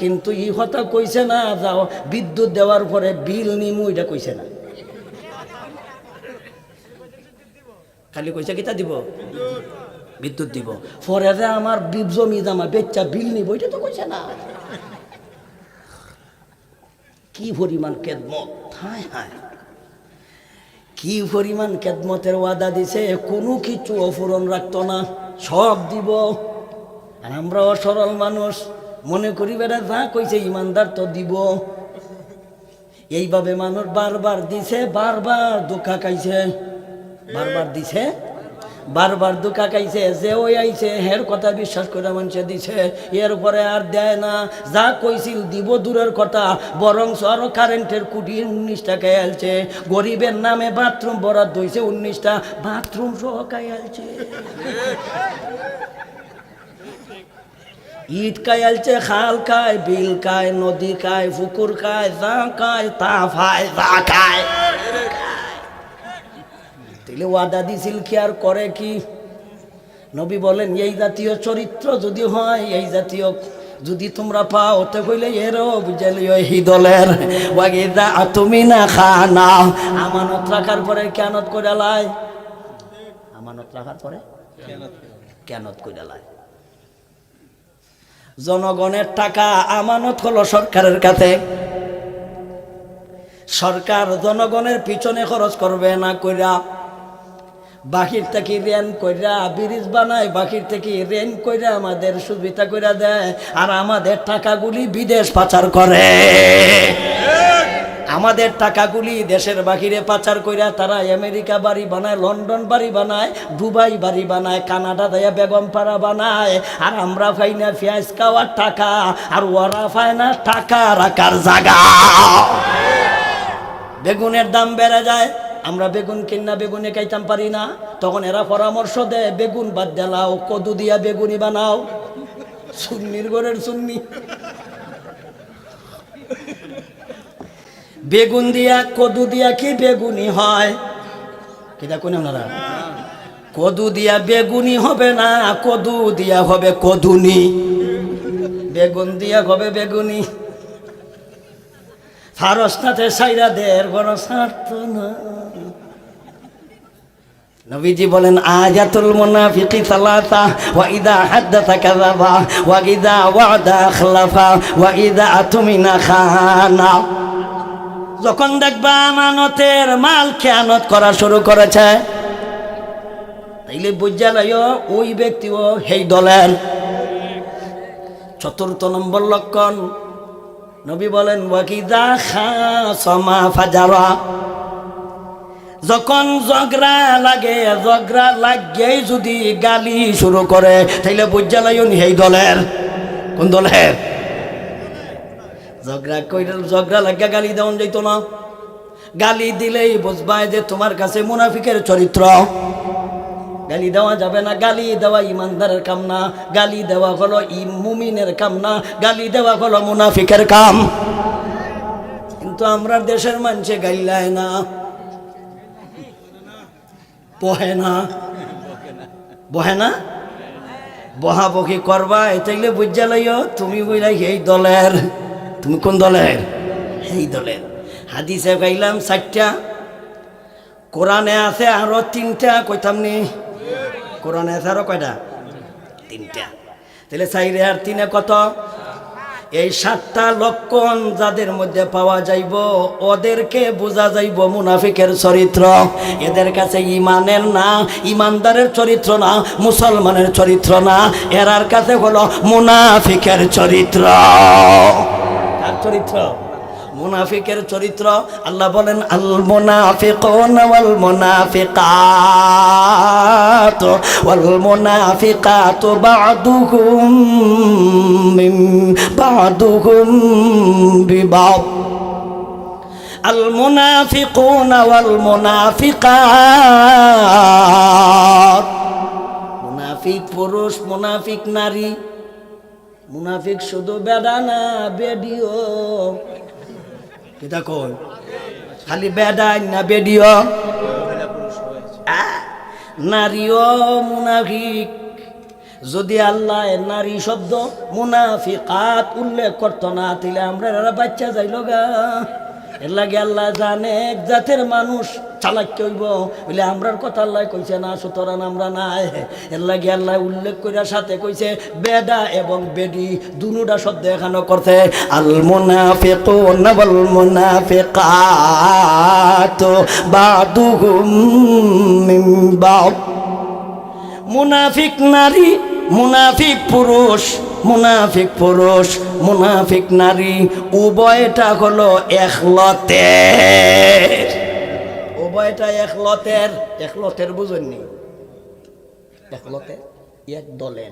কিন্তু ই কথা কইছে না, যাও, বিদ্যুৎ দেওয়ার পরে বিল নিমু, এটা কইছে না। খালি কইছে কিতা দিব? বিদ্যুৎ দিব। পরে যে আমার জমি জামা বেচ্চা বিল নিব, এটা তো কইছে না। কি পরিমাণ কেদমত হায় হায়। কি পরিমাণ কেদমতের ওয়াদা দিছে, কোনো কিছু অফুরন রাখতো না, সব দিব। আর আমরা অসরল মানুষ। মনে করি বেটা যা কইছে ইমানদার তো দিব। এইভাবে মানুষ বারবার দিছে, বারবার ধোকা খাইছে। বারবার দিছে? বারবার ধোকা খাইছে, যে ওই আইছে, হের কথা বিশ্বাস করে মানুষে দিছে। এর পরে আর দেয় না। যা কইছিল দিব দূরের কথা বরং আরও কারেন্টের কুটি উনিশ টাকায় আলছে গরিবের নামে বাথরুম বরাদ্দ হইছে উনিশটা বাথরুম সহকায় আলছে ইট খায় আলছে, খাল খায় বিল খায় নদী খায় পুকুর খায় যা খায় তা খায় যা খায় তাইলে ওয়াদা দিছিল কি আর করে কি? নবী বলেন, এই জাতীয় চরিত্র যদি হয়, এই জাতীয় যদি তোমরা পাও, তো কইলে এরও বুঝালি এই দলের। ওয়াগিদা তুমি না খা না আমানত রাখার পরে কেনত করে লাই। আমানত রাখার পরে কেনত করে লাই। জনগণের টাকা আমানত হলো সরকারের কাছে। সরকার জনগণের পিছনে খরচ করবে না কইরা। বাকির থেকে রেন কইরা ব্রিজ বানায়, বাকির থেকে রেন কইরা আমাদের সুবিধা কইরা দেয়। আর আমাদের টাকাগুলি বিদেশ পাচার করে। আমাদের টাকাগুলি দেশের বাহিরে পাচার কইরা তারা আমেরিকা বাড়ি বানায়, লন্ডন বাড়ি বানায়, দুবাই বাড়ি বানায়, কানাডা দেয়া বেগম পাড়া বানায়। আর আমরা পাই না পেঁয়াজ খাওয়ার টাকা, আর ওরা পায় না টাকা রাখার জায়গা। বেগুনের দাম বেড়ে যায়, আমরা বেগুন কিনা বেগুনে খাইতাম পারি না। তখন এরা পরামর্শ দেয়, বেগুন বাদ দেলাও কদু দিয়া বেগুনি বানাও। সুন্নির ঘরের সুন্নি। বেগুন দিয়া, কদু দিয়া কি বেগুনি হয়? কিনা কোন আপনারা? কদু দিয়া বেগুনি হবে না, কদু দিয়া হবে কদুনি। বেগুন দিয়া হবে বেগুনি। ফারসনাথে সাইরা দের বড় স্বার্থ না। নবীজি বলেন আজাতুল মুনাফিকি সালাসা ওয়া ইদা হাদাসা কাযাবা, ওয়া ইদা ওয়াদা আখলাফা ওয়া ইদা আতুমিনা খানা। যখন দেখবা আমানতের মাল খেয়ানত করা শুরু করেছে, তাইলে বুঝা লাইও ওই ব্যক্তিও সেই দলের। চতুর্থ নম্বর লক্ষণ, নবী বলেন, ওয়াকিদা খা সমা ফাজারা। যখন ঝগড়া লাগে, ঝগড়া লাগেই যদি গালি শুরু করে, তাইলে বুঝা লাইন সেই দলের। কোন দলের? ঝগড়া কইলে ঝগড়া লাগিয়া গালি দেওয়ান যাইতো না। গালি দিলেই বুঝবাই যে তোমার কাছে মুনাফিকের চরিত্র। গালি দেওয়া যাবে না, গালি দেওয়া ইমানদারের কাম না, গালি দেওয়া হলো মুমিনের কাম না, গালি দেওয়া হলো মুনাফিকের কাম। কিন্তু আমরা দেশের মানুষে গাইলায় না, বহে না। বহে না? বহাবহি করবা এটাইলে বুঝা লাইও, তুমি বইলাই এই দলের। তুমি কোন দলের? এই দলের। হাদিসে গাইলাম চারটা। কোরআনে আছে আরও তিনটা, কইতাম নি? কোরআনে আছে আরও কয়টা? তিনটা। তাহলে চাইরে আর তিনে কত? এই সাতটা লক্ষণ যাদের মধ্যে পাওয়া যাইব, ওদেরকে বোঝা যাইব মুনাফিকের চরিত্র। এদের কাছে ইমানের না, ইমানদারের চরিত্র না, মুসলমানের চরিত্র না। এরার কাছে হলো মুনাফিকের চরিত্র। কার চরিত্র? মুনাফিকের চরিত্র? আল্লাহ বলেন আল মুনাফিকুন ওয়াল মুনাফিকাত ওয়াল মুনাফিকাত বা'দুহুম মিন বা'দুহুম বিবাদ। আল মুনাফিকুন ওয়াল মুনাফিকাত মুনাফিক পুরুষ, মুনাফিক নারী। মুনাফিক শুধু বেডা না, বেডিও। কিতা কই? খালি বেডাই না বেডিও? নারীও মুনাফিক। যদি আল্লাহ নারী শব্দ মুনাফিকাত উল্লেখ করতো না তাহলে আমরা বাচ্চা যাইল গা। এর লাগে আল্লাহ জানে, এক জাতের মানুষ চালাক হইব। বলে, আমরার কথা আল্লাহ কইছে না, সুতরাং আমরা নাই। এর লাগে আল্লাহ উল্লেখ কইরা সাথে কইছে বেডা এবং বেডি দুনুটা শব্দ এখানে করতে আল মুনাফিকুন ওয়াল মুনাফিকাত বাদুহুম মিন বাদ। মুনাফিক নারী মুনাফিক পুরুষ মুনাফিক পুরুষ মুনাফিক নারী উভয়টা হলো একলতের। উভয়টা একলতের একলতের বুঝেননি? একলতের এক দলের।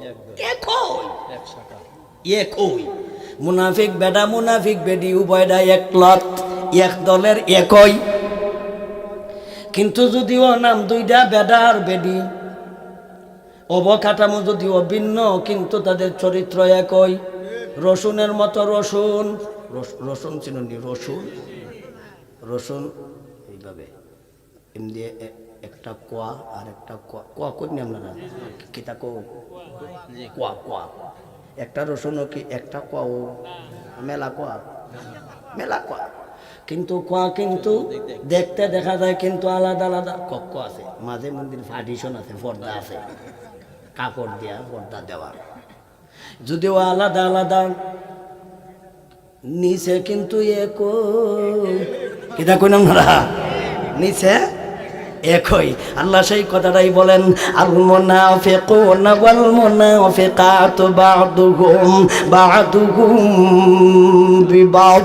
একই। মুনাফিক বেডা মুনাফিক বেডি উভয়টা একলত এক দলের একই। কিন্তু যদিও নাম দুইটা বেডা আর বেডি অবকাঠামো যদি অভিন্ন, কিন্তু তাদের চরিত্র একই। রসুনের মতো রসুন। রস- রসুন চিনি রসুন। রসুন, এইভাবে। এমনি একটা কোয়া আর একটা কোয়া। কোয়া করি আপনারা? কিতা কো কোয়া কোয়া। একটা রসুন কি একটা কোয়াও? মেলা কোয়া? মেলা কোয়া। কিন্তু কোয়া কিন্তু দেখতে দেখা যায় কিন্তু আলাদা আলাদা। কক্ষ আছে? মাঝে মন্দির ফার্টিশন আছে, পর্দা আছে। কাপড় দেওয়া পর্দা দেওয়া যদিও আলাদা আলাদা, নিচে কিন্তু একই। কিতা কইলাম না নিচে একই। আল্লাহ সেই কথাটাই বলেন আল মুনাফিকুনা ওয়াল মুনাফিকাতু বা'দুহুম বা'দুহুম বিবাদ।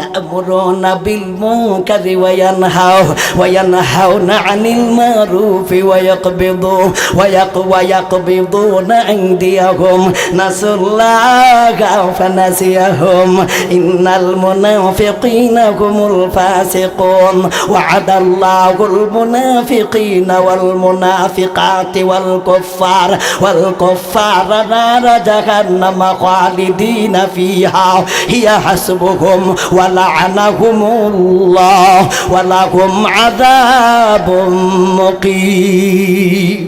يأمرون بالمنكر وينهوا وينهون عن المعروف ويقبضون ويق ويقبضون أيديهم نسوا الله فنسيهم. إن المنافقين هم الفاسقون. وعد الله المنافقين والمنافقات والكفار والكفار نار جهنم خالدين فيها. هي حسبهم লাআনাহুমুল্লাহ ওয়া লাহুম আযাবুম মুকীম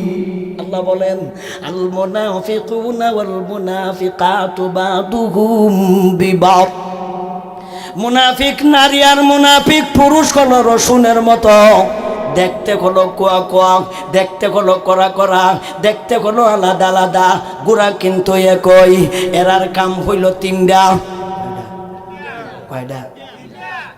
আল্লাহ বলেন আল মুনাফিকুনা ওয়াল মুনাফিকাতু বাদুহুম বিবাদ। মুনাফিক নারী আর মুনাফিক পুরুষ হলো রসুনের মতো। দেখতে হলো কোয়া কোয়া, দেখতে হলো করা করা, দেখতে হলো আলাদা আলাদা, গোড়া কিন্তু একই। এরার কাম হইল তিনটা। কয়টা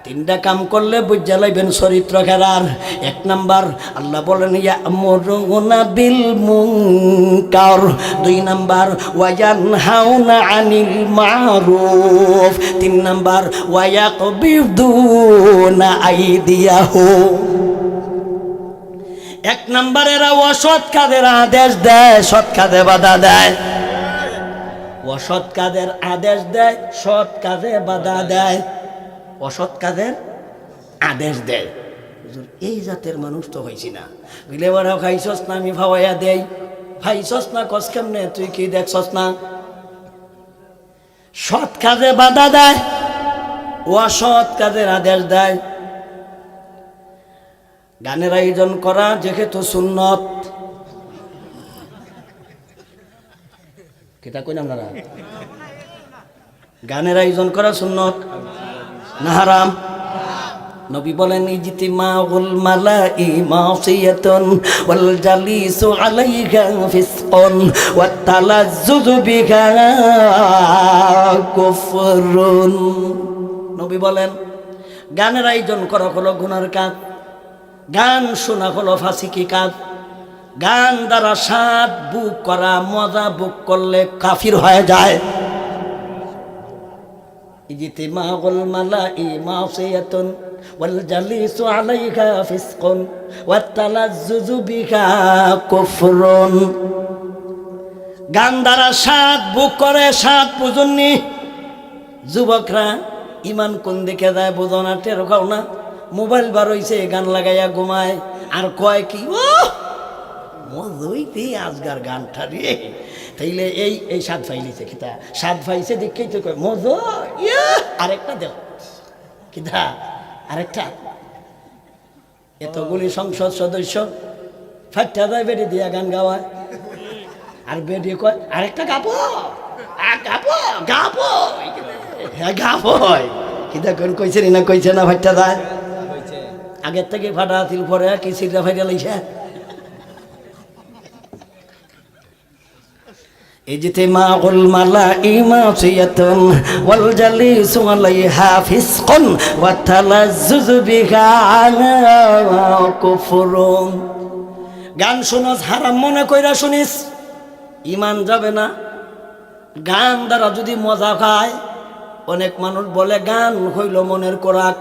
তিনটা কাম করলে বুঝা লাইবেন চরিত্র খেলার। এক নাম্বার, আল্লাহ বলেন আমরুনা বিল মুনকার। দুই নাম্বার ওয়ায়ান হাউনা আনিল মারুফ। তিন নাম্বার, ওয়ায়াকবিদুনা আইদিয়াহু। এক নাম্বার এরা অসৎ কাদের আদেশ দেয়, সৎ কাজে বাধা দেয়। অসৎ কাজের আদেশ দেয় সৎ কাজে বাধা দেয়। অসৎ কাজের আদেশ দেয়। এই জাতের মানুষ তো হয়েছি না। বুঝলে বড় খাইছস না আমি ভাবাইয়া দেই। খাইছস না কস কেমনে? তুই কি দেখছস না সৎ কাজে বাধা দেয় অসৎ কাজের আদেশ দেয়। গানের আয়োজন করা যেহেতু সুন্নত। কিতা কইলাম না গানের আয়োজন করা সুন্নত। না হারাম নবী বলেন, ইজিতি মা ইজতিমাউল মালাই মাসিয়াতুন ওয়াল জালিসু আলাইহা ফিসকুন ওয়াত তালাজ্জুজু বিহা কুফরুন। নবী বলেন, গানের আয়োজন করা হলো গুনার কাজ। গান শোনা হলো ফাঁসিকি কাজ? গান দ্বারা স্বাদ বুক করা মজা বুক করলে কাফির হয়ে যায় اجتماع الملأ معصية والجليس عليها فسق والتلذذ بها كفر গান দ্বারা সাত বুক করে সাত বুঝুননি যুবকরা ইমান কোন দিকে যায় বোঝো না টের খাও না মোবাইল বার হইছে গান লাগাইয়া ঘুমায় আর কয় কি ও মজইতে আজগার গানটা রে। তাইলে এই এই স্বাদ ফাইলিছে কিতা? স্বাদ ফাইছে দেখেই তো কয় মজ আরেকটা দেও। কিতা? আরেকটা? এতগুলি সংসদ সদস্য ফাটটা যায় বেড়ে দিয়া গান গাওয়ায়। আর বেডি কয়, আরেকটা গাবো গাবো গাবো হ্যাঁ গাবো। কি দেখুন কইছে না কইছে না ভাইটা দা আগের থেকে ফাটা আছিল পরে কি সিটটা ফাইটা লাইছে? اجتماع الملائمة والجليس عليها فسق والتلذذ بها كفر গান শুনস হারাম মনে কইরা শুনিস ইমান যাবে না গান দ্বারা যদি মজা খায় অনেক মানুষ বলে গান হইল মনের কোরাক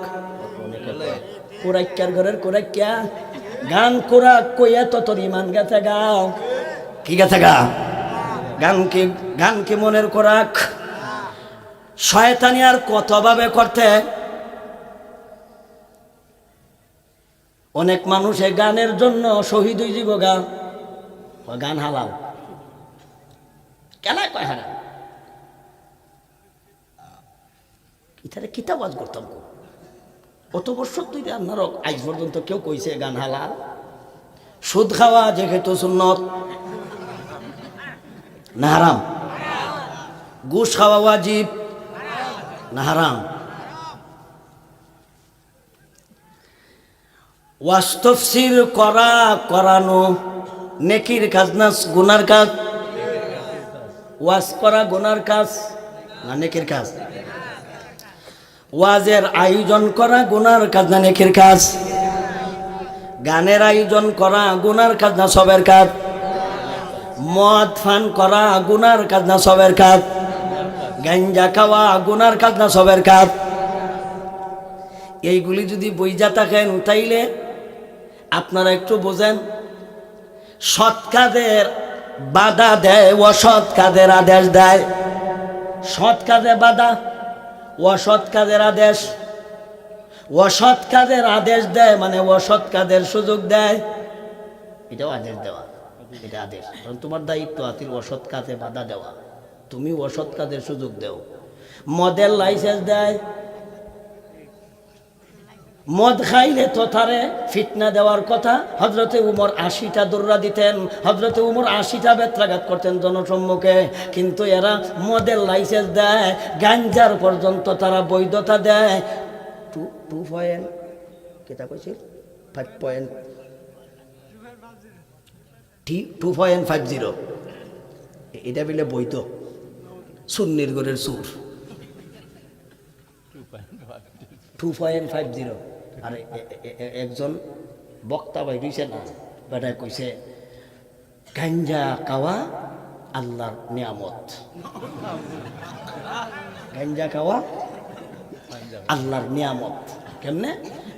কোরাক্যার ঘরের কোরাক্যা গান কোরাক কইয়া তো তোর ইমান গেছে গাও কি গেছে গা গান কি গান কি মনের কোরাক শয়তানি আর কতভাবে করতে। অনেক মানুষে গানের জন্য শহীদ হয়ে যাব গা। ও গান হালাল। কেন কয় হারাম ইতারে কিতাব আজ করতাম। অত বছর তুই আপনার আজ পর্যন্ত কেউ কইছে গান হালাল। সুদ খাওয়া যেহেতু সুন্নত। না হারাম? ঘুষ খাওয়া ওয়াজিব? না হারাম? ওয়াস্তফসির করা করানো নেকির কাজ না গুনার কাজ? ওয়াজ করা গুনার কাজ না নেকির কাজ? ওয়াজের আয়োজন করা গুনার কাজ না নেকির কাজ? গানের আয়োজন করা গুনার কাজ না সবের কাজ? মদ ফান করা গুনার কাজ না সবের কাজ? গাঞ্জা খাওয়া গুনার কাজ না সবের কাজ? এইগুলি যদি বইজা থাকেন তাইলে আপনারা একটু বোঝেন। সৎ কাজের বাধা দেয়, অসৎ কাজের আদেশ দেয়। সৎ কাজে বাধা, অসৎ কাজের আদেশ। অসৎ কাজের আদেশ দেয় মানে অসৎ কাজের সুযোগ দেয়। এটাও আদেশ দেওয়া। এটা আদেশ। কারণ তোমার দায়িত্ব আতির অসৎ কাজে বাধা দেওয়া। তুমি অসৎ কাজের সুযোগ দেও। মদের লাইসেন্স দেয়। মদ খাইলে তো ফিতনা দেওয়ার কথা। হজরতে উমর আশিটা দৌড়া দিতেন। হজরতে উমর আশিটা বেত্রাঘাত করতেন জনসম্মুখে। কিন্তু এরা মদের লাইসেন্স দেয়। গাঞ্জার পর্যন্ত তারা বৈধতা দেয়। টু টু পয়েন্ট কেটা কইছিল? Five point two point five zero এটা বিলে বৈধ। সুন্নির গড়ের সুর। টু পয়েন্ট ফাইভ জিরো আর একজন বক্তা ভাই দিছে না বেটায় কইছে, গাঞ্জা কাওয়া আল্লাহর নিয়ামত। গাঞ্জা কাওয়া আল্লাহর নিয়ামত। কেমনে?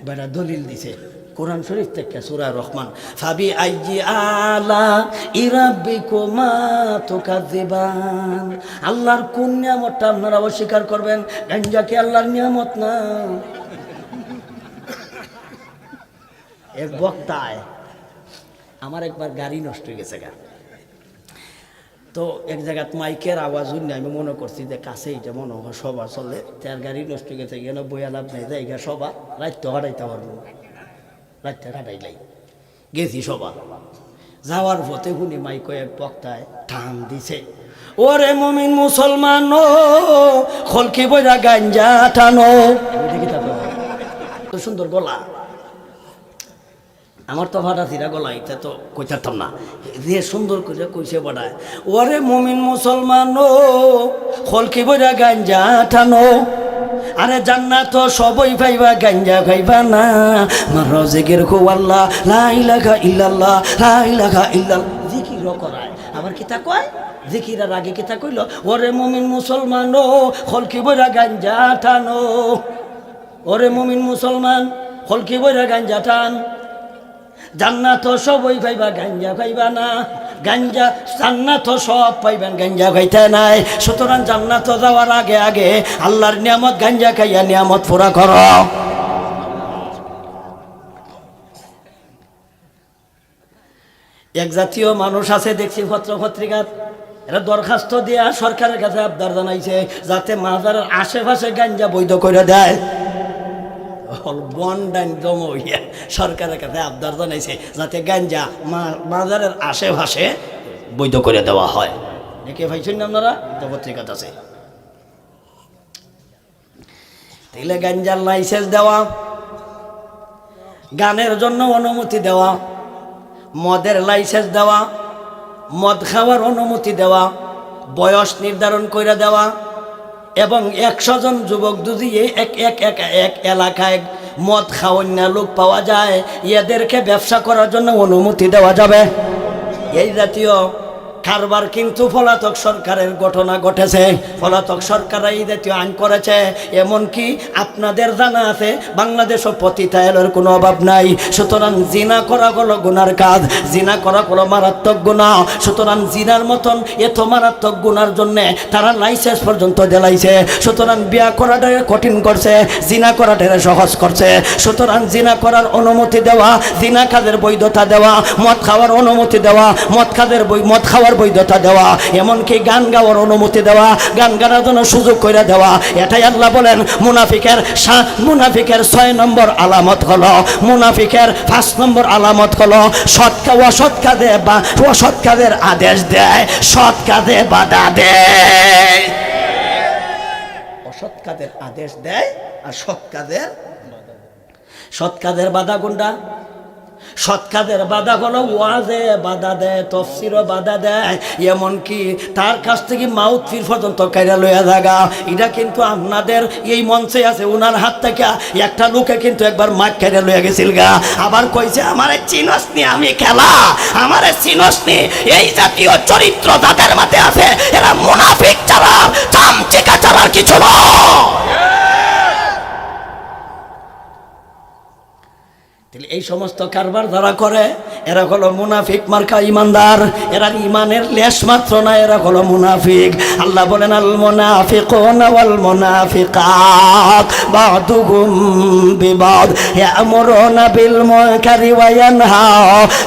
বেটা দলিল দিছে। কোরআন শরীফ থেকে সুরা রহমান। ফাবি আইজি আলা ইরাব্বিকুমা তুকাযিবান। আল্লাহর কোন নিয়ামতটা আপনারা অস্বীকার করবেন? গাঞ্জা কি আল্লাহর নিয়ামত না? এক বক্তায়, আমার একবার গাড়ি নষ্ট হয়ে গেছে গা। তো এক জায়গাত মাইকের আওয়াজ শুনে আমি মনে করছি যে কাছে এটা মনে হয় সভা চলে, তার গাড়ি নষ্ট হয়ে গেছে এখানে বইয়া লাভ নাই? জায়গা সভা রাত্য হারাইতে পারব রাত্রে কাটাইলাই গেছি সভা যাওয়ার পথে শুনি মাইক এক বক্তায় টান দিছে, ওরে মমিন মুসলমান খলকি বইরা গাঞ্জা টানো সুন্দর গলা। আমার তো ভাড়া থিরা গলা, এটা তো কইতাম না। যে সুন্দর করে কইছে বড়ায় ওরে মুমিন মুসলমান খলকি বইরা গাঞ্জা টানো আরে জান্নাত সবই পাইবা, গাঞ্জা খাইবা না। আমার রজেকের খো আল্লাহ লাই লাগা ইল্লাল্লাহ লাই লাগা ইল্লাল্লাহ। জিকির করায়। আবার কিতা কয়? জিকিরার আগে কিতা কইল? ওরে মুমিন মুসলমান ও, খলকি বইরা গাঞ্জা টানো ওরে মুমিন মুসলমান, খলকি বইরা গাঞ্জা টান। জান্নাত সবই পাইবা, গাঞ্জা খাইবা না। গাঞ্জা, জান্নাত সব পাইবেন, গাঞ্জা খাইতে নাই। সুতরাং জান্নাত যাওয়ার আগে আগে আল্লাহর নিয়ামত গাঞ্জা খাইয়া নিয়ামত পুরা কর। এক জাতীয় মানুষ আছে, দেখছি পত্র পত্রিকার এরা দরখাস্ত দিয়া সরকারের কাছে আবদার জানাইছে, যাতে মাজারের আশেপাশে গাঞ্জা বৈধ করে দেয়। বন্ডাইন জমা সরকারের কাছে আবদার জানাইছে যাতে গাঞ্জা মা- বাজারের আশেপাশে বৈধ করে দেওয়া হয়। দেখে পাইছেন না আপনারা? এটা আছে। তাইলে গাঞ্জার লাইসেন্স দেওয়া, গানের জন্য অনুমতি দেওয়া, মদের লাইসেন্স দেওয়া, মদ খাওয়ার অনুমতি দেওয়া, বয়স নির্ধারণ করে দেওয়া এবং একশো জন যুবক যদি এক এক এক এক এলাকায় মদ খাওয়ান্যা লোক পাওয়া যায়, এদেরকে ব্যবসা করার জন্য অনুমতি দেওয়া যাবে। এই জাতীয় কারবার কিন্তু পলাতক সরকারের ঘটনা ঘটেছে। পলাতক সরকার এই জাতীয় আইন করেছে। এমনকি আপনাদের জানা আছে বাংলাদেশ ও পতিতায়নের কোনো অভাব নাই। সুতরাং জিনা করা হলো গুনার কাজ। জিনা করা হলো মারাত্মক গুণা সুতরাং জিনার মতন এত মারাত্মক গুনার জন্যে তারা লাইসেন্স পর্যন্ত দিলাইছে সুতরাং বিয়া করাটাকে কঠিন করছে। জিনা করাটা সহজ করছে। সুতরাং জিনা করার অনুমতি দেওয়া, জিনা কাজের বৈধতা দেওয়া, মদ খাওয়ার অনুমতি দেওয়া, মদ খাদের বই মদ খাওয়ার বৈধতা দেওয়া, এমনকি গান গাওয়ার অনুমতি দেওয়া, গান গাওয়ার জন্য সুযোগ করে দেওয়া, এটাই আল্লাহ বলেন, মুনাফিকের মুনাফিকের ছয় নম্বর আলামত হলো, মুনাফিকের পাঁচ নম্বর আলামত হলো সৎ অসৎ কাজে বা অসৎ কাজের আদেশ দেয় সৎ কাজে বাধা দেয়। অসৎ কাজের আদেশ দেয় আর সৎ কাজের সৎ কাজের বাধা কোনটা? সৎ কাজের বাধা হলো ওয়াজে বাধা দেয়, তফসিরও বাধা দেয়। এমনকি তার কাছ থেকে মাউথ ফির পর্যন্ত কাইরা লইয়া জাগা এটা কিন্তু আপনাদের এই মঞ্চে আছে ওনার হাত থেকে একটা লোকে কিন্তু একবার মাঠ কাইরা লইয়া গেছিল গা। আবার কইছে, আমারে চিনস নি আমি খেলা, আমারে চিনস নি। এই জাতীয় চরিত্র যাদের মাঝে আছে, এরা মুনাফিক চালার চামচিকা চালার কিছু নয়। তাহলে এই সমস্ত কারবার যারা করে, এরা হলো মুনাফিক মার্কা ইমানদার। এরা ইমানের লেশ মাত্র না, এরা হলো মুনাফিক। আল্লাহ বলেন, আল মুনাফিকুন ওয়াল মুনাফিকাত বাদুহুম বিবাদ। ইয়ামুরুনা বিল মুনকারি ওয়া ইয়ানহা,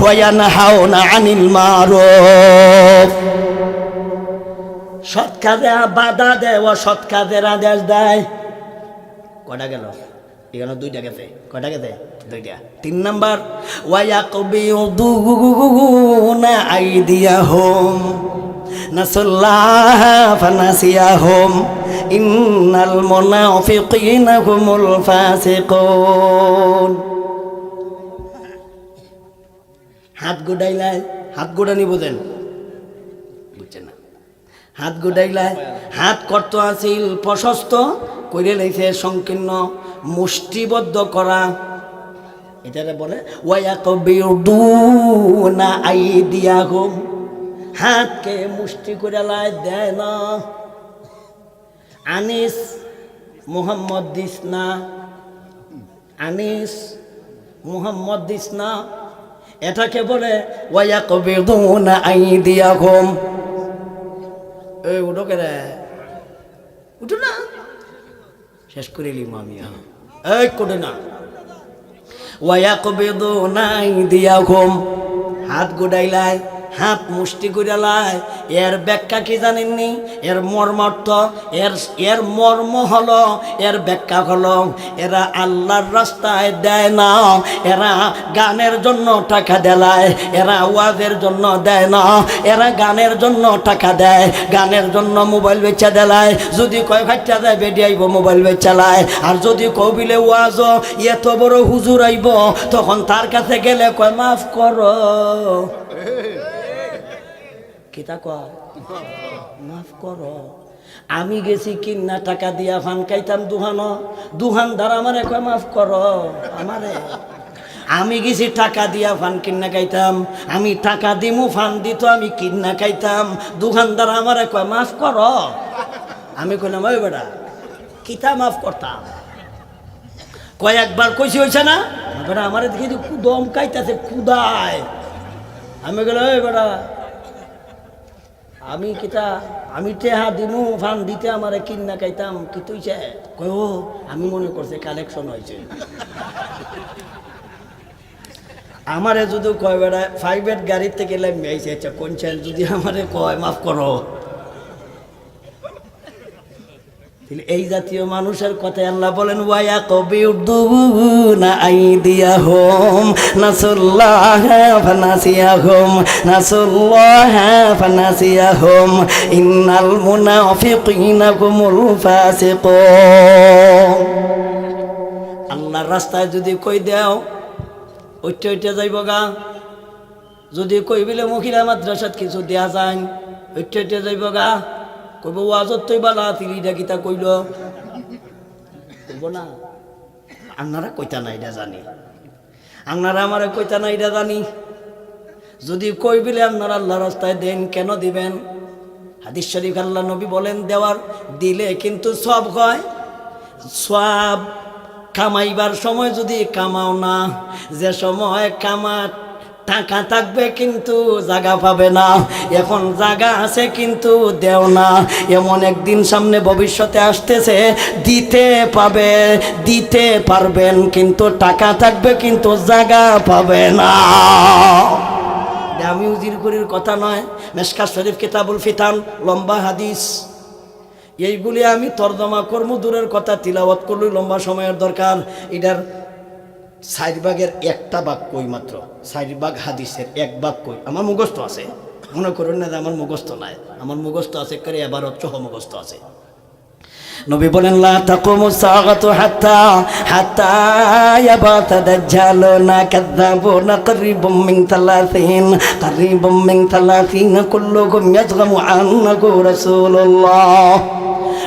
ওয়া ইয়ানহাউনা আনিল মারুফ। সৎ কাজে বাধা দেয় ও সৎ কাজের আদেশ দেয়। কটা গেল? এখানে দুইটা গেছে। কটা গেছে? দুইটা। তিন নাম্বার ইন্নাল মুনাফিকিনা হুমুল ফাসিকুন। হাত গুডাইলাই হাত গুডানি বোঝেন? বুঝছেন না? হাত গুডাইলায় হাত কর্ত আছিল প্রশস্ত করে লাইছে, সংকীর্ণ মুষ্টিবদ্ধ করা। এটারে বলে ওয়াকুনা আই দিয়া হাতকে মুষ্টি করে লাই দেয় না। আনিস মোহাম্মদ দিস না। আনিস মোহাম্মদ দিস না। এটাকে বলে ওয়াকুনা আই দিয়া হোম এই, উঠো কে উঠো না। শেষ করে এলি আমি এই করে না। ওয়াকুবেদো নাই দিয়া ঘুম হাত গুডাইলাই হাত মুষ্টি করে লায় এর ব্যাখ্যা কি জানেননি? এর মর্মার্থ এর এর মর্ম হলো, এর ব্যাখ্যা হলো, এরা আল্লাহর রাস্তায় দেয় না, এরা গানের জন্য টাকা দেলায় এরা ওয়াজের জন্য দেয় না, এরা গানের জন্য টাকা দেয়, গানের জন্য মোবাইল বেচা দেলায় যদি কয় ফাইটা দেয়, বেডি আইব, মোবাইল বেচালায় আর যদি কবিলে ওয়াজ, এত বড় হুজুর আইব, তখন তার কাছে গেলে কয়, মাফ করো। কিতা কয় মাফ করো আমি গেছি কিন্না টাকা দিয়া ফান খাইতাম দুহানো। দুহানদার আমারে কয়, মাফ করো আমারে আমি গেছি টাকা দিয়া ফান কিন্না খাইতাম আমি টাকা দিমু ফান দিত আমি কিন্না খাইতাম দোকানদার আমারে কয়, মাফ করো আমি কইলাম ওই বেটা, কিতা মাফ করতাম কয়েকবার কইছি হয়েছে না? বেটা আমার দেখি দম কাইতাছে, কুদায়। আমি গেলাম ওই বেটা আমি কিতা, আমি টেহা দিমু ফান দিতে আমারে কিন্না কাইতাম, কি তুইছে কয়, ও, আমি মনে করছে কালেকশন হয়েছে আমারে যদি কয় বেড়ায় প্রাইভেট গাড়ির থেকে লাইম মেয়েছে আচ্ছা কোন যদি আমারে কয়, মাফ করো। এই জাতীয় মানুষের কথা আল্লাহ বলেন ওয়ায়া কবি না আই দিয়া হোম নাসুল্লাহ ফানাসিয়া হোম নাসুল্লাহ ফানাসিয়া হোম ইন্নাল মুনাফিকিনা কুমুল ফাসিকুন. আল্লাহর রাস্তায় যদি কই দেও, ওইটা ওইটা যাইব গা। যদি কই বিলে মহিলা মাদ্রাসাত কিছু দেয়া যায়, ওইটা ওইটা যাইব গা। কইব, ওয়াজত তৈ বালা তিরিটা কিতা কইল। কইব না। আপনারা কইতা না এটা জানি। আপনারা আমারে কইতা না এটা জানি। যদি কই বিলে আপনারা আল্লাহ রাস্তায় দেন, কেন দিবেন? হাদিস শরীফ আল্লাহ নবী বলেন, দেওয়ার দিলে কিন্তু সব হয়। সব কামাইবার সময় যদি কামাও না, যে সময় কামা টাকা থাকবে কিন্তু জায়গা পাবে না। এখন জায়গা আছে কিন্তু দেও না। এমন একদিন সামনে ভবিষ্যতে আসতেছে, দিতে পাবে, দিতে পারবেন, কিন্তু টাকা থাকবে কিন্তু জায়গা পাবে না। আমি উজির উজিরপুরের কথা নয় মেসকা শরীফ কিতাবুল ফিতান, লম্বা হাদিস। এইগুলি আমি তর্জমা কর্ম, দূরের কথা তিলাওয়াত করলে লম্বা সময়ের দরকার। এটার চার বাঘের একটা বাক্যই মাত্র চার বাঘ হাদিসের এক বাক্যই আমার মুখস্থ আছে। মনে করেন না যে আমার মুখস্থ নাই। আমার মুখস্থ আছে করে এবার সহ মুখস্থ আছে। নবী বলেন, লা তাকুমু সাগাতু হাত্তা হাত্তা না কাযাবু না করিবুম মিন তালাসিন করিবুম মিন তালাসিন কুল্লুকুম ইয়াজগামু আন্নাহু রাসূলুল্লাহ।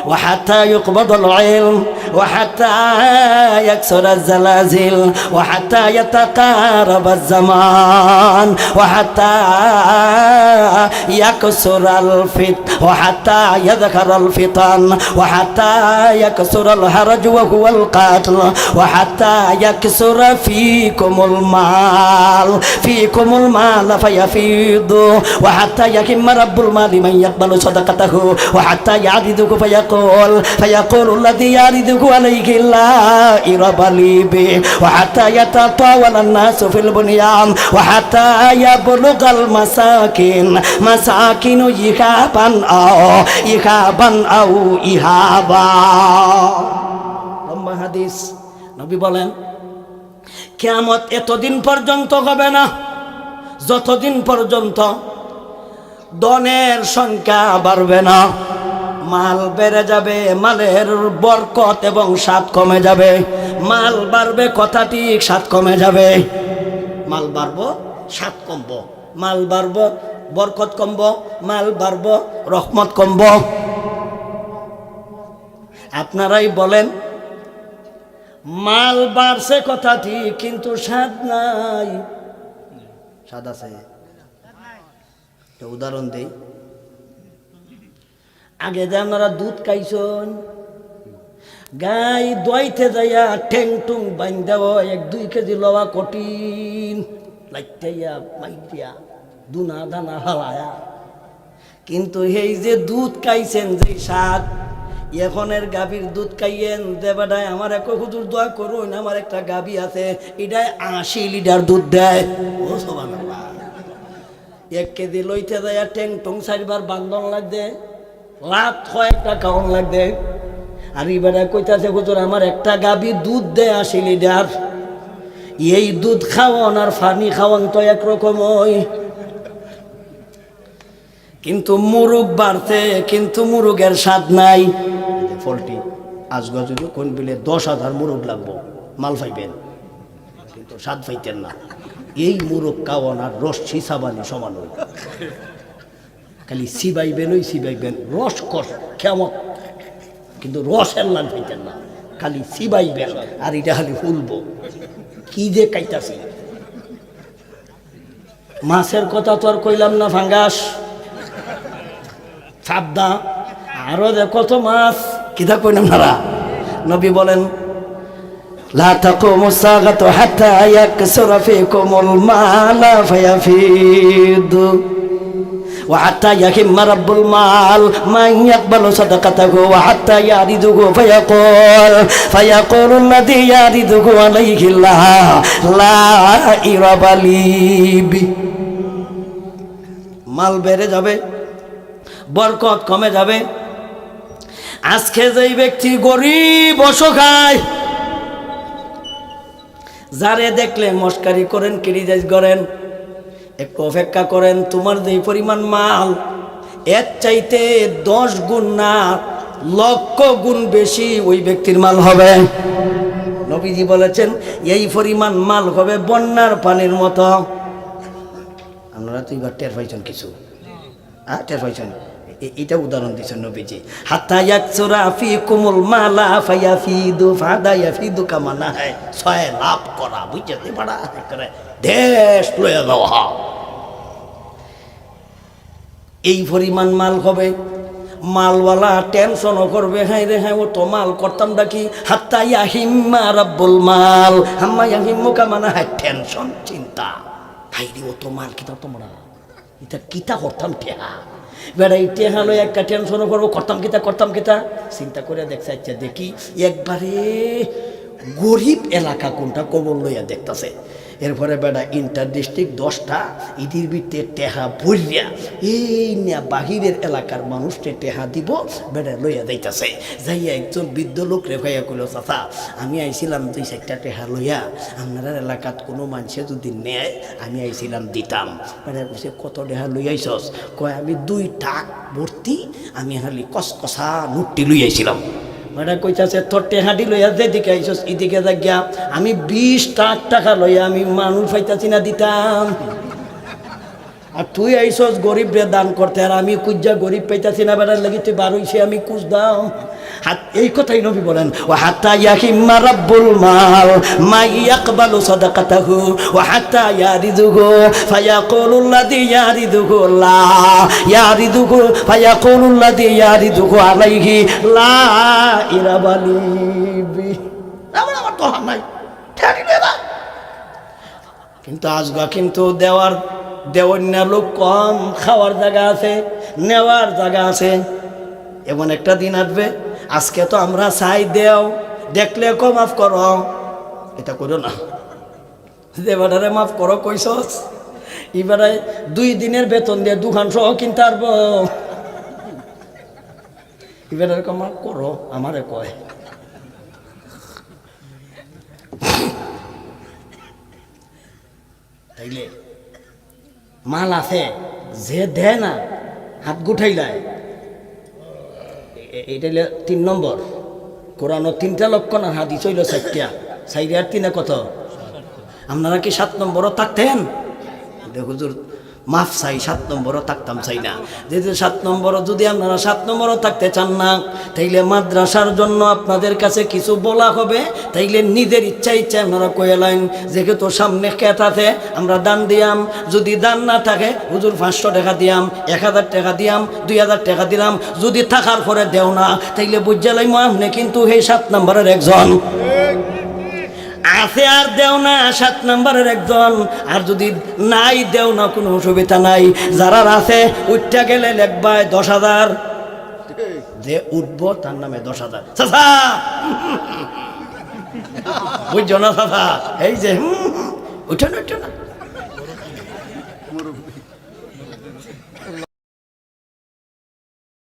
ওয়া হাত্তা ইউকবাদাল ইলম وحتى يكسر الزلازل وحتى يتقارب الزمان وحتى يكسر الفت وحتى يذكر الفتن وحتى يكسر الهرج وهو القاتل وحتى يكسر فيكم المال فيكم المال فيفيض وحتى يهم رب المال من يقبل صدقته وحتى يعرضه فيقول فيقول الذي يعرضه عليه لا إرب لي به وحتى يتطاول الناس في البنيان وحتى يبلغ المساكين مساكن إيهابا أو إيهابا أو إيهابا লম্বা হাদিস নবী বলেন কেয়ামত এতদিন পর্যন্ত হবে না যতদিন পর্যন্ত দনের সংখ্যা বাড়বে না মাল বেড়ে যাবে, মালের বরকত এবং স্বাদ কমে যাবে। মাল বাড়বে কথা ঠিক, স্বাদ কমে যাবে। মাল বাড়বো, স্বাদ কমব। মাল বাড়বো, বরকত কমব। মাল বাড়বো, রহমত কমব। আপনারাই বলেন, মাল বাড়ছে কথা ঠিক, কিন্তু স্বাদ নাই। স্বাদ আছে। উদাহরণ দেই। আগে যে আপনারা দুধ খাইছন, গাই দইতে যাইয়া ঠেং টুং বাইন দেব এক দুই কেজি লওয়া কঠিন। লাইটাইয়া মাইটিয়া দুনা দানা হালায়া। কিন্তু এই যে দুধ খাইছেন, যে স্বাদ এখনের গাভীর দুধ খাইয়েন দেবাটায় আমার এক হুজুর দোয়া করুন, আমার একটা গাভী আছে এটাই আশি লিটার দুধ দেয়। এক কেজি লইতে যায় টেং টং চারিবার বান্ধন লাগবে লাভ কয়েকটা কাউন লাগবে। আর এবারে কইতাছে, হুজুর, আমার একটা গাভী দুধ দেয় আশি লিটার এই দুধ খাওয়ান আর ফানি খাওয়ান তো একরকম ওই। কিন্তু মুরুগ বাড়তে কিন্তু মুরুগের স্বাদ নাই। ফলটি আজগা যদি কোন বিলে দশ হাজার মুরুগ লাগবো, মাল পাইবেন। কিন্তু স্বাদ পাইতেন না। এই মুরুগ কাওয়ান আর রস সাবানি সমান খালি সিবাইবেন ওই সিবাইবেন রস কষ কেমন কিন্তু রসের লাগ পাইতেন না খালি সিবাইবেন আর এটা খালি ফুলবো কি যে কাইতাছি মাছের কথা তো আর কইলাম না ফাঙ্গাস সাবদা আরো যে কত মাছ কিতা কইলাম নারা নবী বলেন لا تقوم الساعة حتى يكسر فيكم المال فيفيض وحتى يهم رب المال من يقبل صدقته وحتى يعرضه فيقول فيقول الذي يعرضه عليه الله لا إرب لي به মাল বেড়ে যাবে বরকত কমে যাবে আজকে যেই ব্যক্তি গরিব অসহায় যারে দেখলে মস্কারি করেন ক্রিটিসাইজ করেন একটু অপেক্ষা করেন, তোমার যে পরিমাণ মাল, এর চাইতে দশ গুণ না, লক্ষ গুণ বেশি ওই ব্যক্তির মাল হবে। নবীজি বলেছেন, এই পরিমাণ মাল হবে বন্যার পানির মতো। আপনারা তো এবার টের পাইছেন কিছু। হ্যাঁ টের পাইছেন। এটা উদাহরণ দিচ্ছেন নবীজি। হাত্তা ইয়াকসুরা ফি কুমুল মালা ফাইয়া ফিদু ফাদা ইয়াফিদু কামানা হয় ছয় লাভ করা বুঝতে পারা করে। দেশ লয়ে যাওয়া এই পরিমাণ মাল হবে। মালওয়ালা টেনশনও করবে হ্যাঁ রে হ্যাঁ ও তো মাল করতাম ডাকি হাত্তা ইয়াহিম্মা রাব্বুল মাল। হাম্মা ইয়াহিম্মু কামানা হ্যাঁ টেনশন, চিন্তা। হাই রে, ও তো মাল কিতা তোমরা? এটা কিতা করতাম টেহা? বেড়া এই টেহা লই একটা টেনশনও করব, করতাম কিতা করতাম কিতা? চিন্তা করে দেখছে আচ্ছা দেখি, একবারে গরিব এলাকা কোনটা কবর লইয়া দেখতাছে। এরপরে বেটা ইন্টার ডিস্ট্রিক্ট দশটা, ইদির ভিতরে টেহা বইয়া এই নিয়া বাহিরের এলাকার মানুষকে টেহা দিব, বেটা লইয়া যাইতাছে। যাইয়া একজন বৃদ্ধ লোক রেফাইয়া কইল, চাচা, আমি আইছিলাম দুই চারটা টেহা লইয়া, আপনার এলাকাত কোনো মানুষে যদি নেয়, আমি আইছিলাম দিতাম। বেড়া কইছে, কত টেহা লই আইসস কয়, আমি দুই টাক ভর্তি, আমি হালি কসকসা নুটটি লই আইছিলাম মানে কইতাছে তোর টেহাটি লইয়া যেদিকে আইসস এদিকে যা আমি বিশ টাকা লইয়া আমি মানুষ পাইতাছি না, দিতাম। আর তুই আইসস গরিব দান করতে, আর আমি কুজ্জা গরিব পাইতাছি না বেড়ার লাগি, তুই বারোইছে আমি কুজ দাম হাত এই কথাই নবী বলেন ও হাত্তা ইয়াহিম্মা রাব্বুল মাল মা ইয়াকবালু সাদাকাতাহু ও হাত্তা ইয়ারিদুহু ফায়াকুলু আল্লাযী ইয়ারিদুহু লা ইয়ারিদুহু ফায়াকুলু আল্লাযী ইয়ারিদুহু আলাইহি, লা ইরাবালি বি আমার তো হাত নাই। ঠেকি না কিন্তু আজগা কিন্তু দেওয়ার দেওয়ার না লোক কম, খাওয়ার জায়গা আছে, নেওয়ার জায়গা আছে। এমন একটা দিন আসবে, আজকে তো আমরা চাই দেও, দেখলে কো মাফ করো। এটা করো না। দেবারে মাফ করো কইসস এবারে দুই দিনের বেতন দিয়ে দুখান সহ কিনতে পারব। এবারে মাফ করো, আমারে কয়। তাইলে মাল আছে, যে দেয় না, হাত গুঠাইলায় এটা তিন নম্বর। কোরআনও তিনটা লক্ষণ আর হাদিস হইল চারটা। চাইরে আর তিনে কত? আপনারা কি সাত নম্বরও থাকতেন? হুজুর মাফ চাই, সাত নম্বরও থাকতাম চাই না। যেহেতু সাত নম্বরও যদি আপনারা সাত নম্বরও থাকতে চান না, তাইলে মাদ্রাসার জন্য আপনাদের কাছে কিছু বলা হবে, তাইলে নিজের ইচ্ছা ইচ্ছা আপনারা কয়ে লাইন, যেহেতু সামনে খেত আছে, আমরা দান দিয়াম। যদি দান না থাকে, হুজুর পাঁচশো টাকা দিয়াম, এক হাজার টাকা দিয়াম, দুই হাজার টাকা দিলাম, যদি থাকার পরে দেও না, তাইলে বুঝে লাইম, আপনি কিন্তু সেই সাত নম্বরের একজন। আছে আর দেও না, সাত নাম্বারের একজন। আর যদি নাই, দেও না, কোনো অসুবিধা নাই। যারা আছে, উঠতে গেলে লেখবায় দশ হাজার। যে উঠব, তার নামে দশ হাজার। বুঝছ না, চাচা? এই যে উঠে না উঠে না।